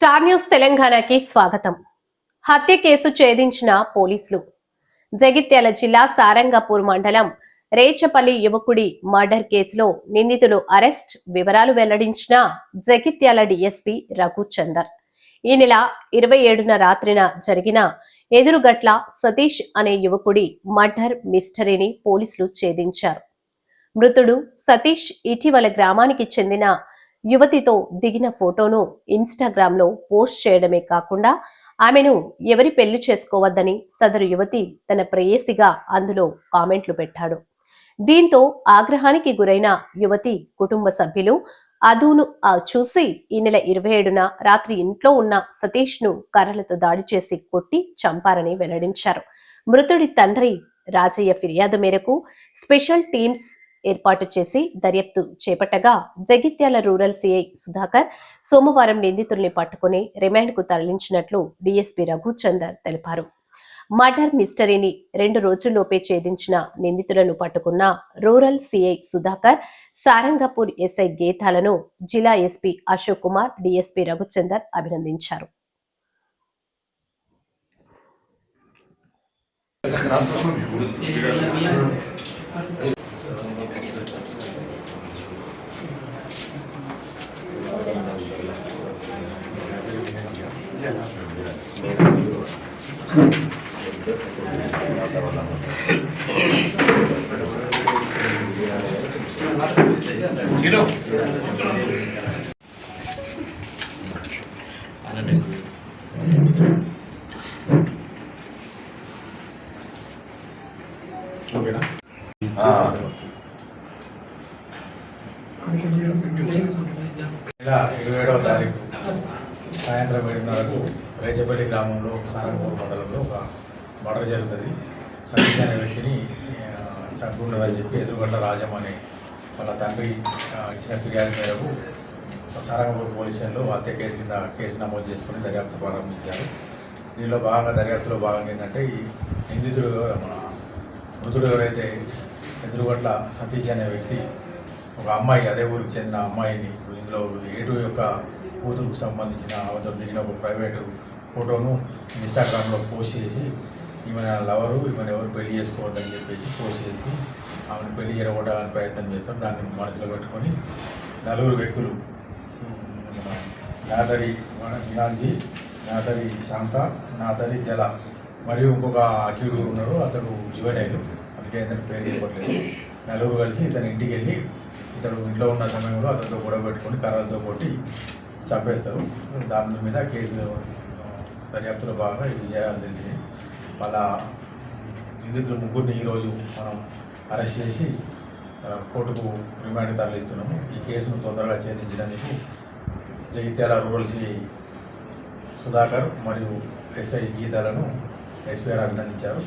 Star news తెలంగాణకి స్వాగతం. హత్య కేసు ఛేదించిన పోలీసులు. జగిత్యాల జిల్లా సారంగపూర్ మండలం రేచపల్లి యువకుడి మర్డర్ కేసులో నిందితులు అరెస్ట్ వివరాలు వెల్లడించిన జగిత్యాల డిఎస్పి రఘుచందర్ ఈ నెల ఇరవై ఏడున రాత్రిన జరిగిన ఎదురుగట్ల సతీష్ అనే యువకుడి మర్డర్ మిస్టరీని పోలీసులు ఛేదించారు. మృతుడు సతీష్ ఇటీవల గ్రామానికి చెందిన యువతితో దిగిన ఫోటోను ఇన్స్టాగ్రామ్లో పోస్ట్ చేయడమే కాకుండా ఆమెను ఎవరి పెళ్ళి చేసుకోవద్దని సదరు యువతి తన ప్రేయసిగా అందులో కామెంట్లు పెట్టాడు. దీంతో ఆగ్రహానికి గురైన యువతి కుటుంబ సభ్యులు అధును ఆ చూసి ఈ నెల ఇరవై ఏడున రాత్రి ఇంట్లో ఉన్న సతీష్ను కర్రలతో దాడి చేసి కొట్టి చంపారని వెల్లడించారు. మృతుడి తండ్రి రాజయ్య ఫిర్యాదు మేరకు స్పెషల్ టీమ్స్ ఏర్పాటు చేసి దర్యాప్తు చేపట్టగా Jagtial rural C I Sudhakar సోమవారం నిందితుల్ని పట్టుకుని రిమాండ్కు తరలించినట్లు డీఎస్పీ రఘుచందర్ తెలిపారు. మర్డర్ మిస్టరీని రెండు రోజుల్లోపే ఛేదించిన నిందితులను పట్టుకున్న rural CI Sudhakar Sarangapur SI గీతాలను జిల్లా ఎస్పీ అశోక్ కుమార్ డీఎస్పీ రఘుచందర్ అభినందించారు. ఓకేనా? ఇలా ఇరవై ఏడవ తారీఖు. సాయంత్రం ఏడున్నరకు రేచపల్లి గ్రామంలో సారంగపూర్ మండలంలో ఒక మర్డర్ జరుగుతుంది. సతీష్ అనే వ్యక్తిని ఆ, చెప్పి ఎదురుగట్ల రాజం అనే వాళ్ళ తండ్రి ఇచ్చిన ఫిర్యాదు మేరకు సారంగపూర్ పోలీస్ స్టేషన్లో హత్య కేసు కింద కేసు నమోదు చేసుకుని దర్యాప్తు ప్రారంభించారు. దీనిలో భాగంగా దర్యాప్తులో భాగంగా ఏంటంటే ఈ నిందితుడు మన మృతుడు ఎవరైతే ఎదురుగట్ల సతీష్ అనే వ్యక్తి ఒక అమ్మాయి అదే ఊరికి చెందిన అమ్మాయిని ఇప్పుడు ఇందులో ఏటు యొక్క కూతురుకు సంబంధించిన ఆమెతో దిగిన ఒక ప్రైవేటు ఫోటోను ఇన్స్టాగ్రామ్లో పోస్ట్ చేసి ఈమె నా లవరు ఈమెను ఎవరు పెళ్ళి చేసుకోవద్దని చెప్పేసి పోస్ట్ చేసి ఆమెను పెళ్ళి చేయడానికి ప్రయత్నం చేస్తారు దాన్ని మనసులో పెట్టుకొని నలుగురు వ్యక్తులు నాదరి మన నాదరి శాంత నాదరి జల మరియు ఇంకొక అక్యూడు ఉన్నారు. అతడు జువెనైలు. అందుకే ఇతను పేరు చెప్పట్లేదు. నలుగురు కలిసి ఇతని ఇంటికి వెళ్ళి ఇతడు ఇంట్లో ఉన్న సమయంలో అతనితో గొడవ పెట్టుకొని కర్రలతో కొట్టి చంపేస్తారు. దాని మీద కేసు దర్యాప్తులో భాగంగా ఇది విజయాలు తెలిసి మళ్ళా నిందితులు ముగ్గురిని ఈరోజు మనం అరెస్ట్ చేసి కోర్టుకు రిమాండ్ తరలిస్తున్నాము. ఈ కేసును తొందరగా ఛేదించడానికి జగిత్యాల రూరల్ సిఐ సుధాకర్ మరియు ఎస్ఐ గీతాలను ఎస్పీఆర్ అభినందించారు.